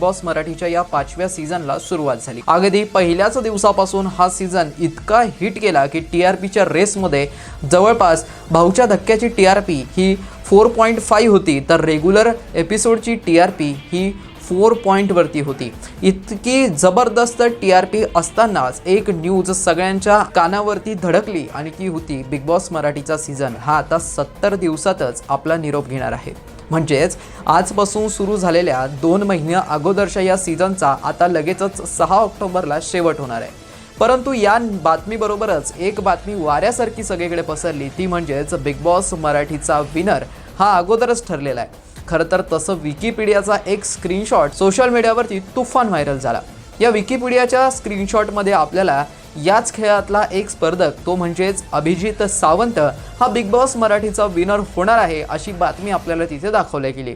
Boss मराठीच्या या पाचव्या सीझनला सुरुवात झाली. अगदी पहिल्याच दिवसापासून हा सीझन इतका हिट केला की टी आर पीच्या रेसमध्ये जवळपास भाऊच्या धक्क्याची टी आर पी ही फोर पॉईंट फाईव्ह होती तर रेग्युलर एपिसोडची टी आर पी ही फोर पॉईंटवरती होती. इतकी जबरदस्त टी आर पी असतानाच एक न्यूज सगळ्यांच्या कानावरती धडकली आणि ती होती बिग बॉस मराठीचा सीझन हा आता सत्तर दिवसातच आपला निरोप घेणार आहे. म्हणजेच आजपासून सुरू झालेल्या दोन महिन्या अगोदरच्या या सीझनचा आता लगेचच सहा ऑक्टोबरला शेवट होणार आहे. परंतु या बातमीबरोबरच एक बातमी वाऱ्यासारखी सगळीकडे पसरली ती म्हणजेच बिग बॉस मराठीचा विनर हा अगोदरच ठरलेला आहे. खरं तर तसं विकिपीडियाचा एक स्क्रीनशॉट सोशल मीडियावरती तुफान व्हायरल झाला. या विकिपीडियाच्या स्क्रीनशॉटमध्ये आपल्याला याच खेळातला एक स्पर्धक तो म्हणजेच अभिजित सावंत हा बिग बॉस मराठीचा विनर होणार आहे अशी बातमी आपल्याला तिथे दाखवल्या गेली.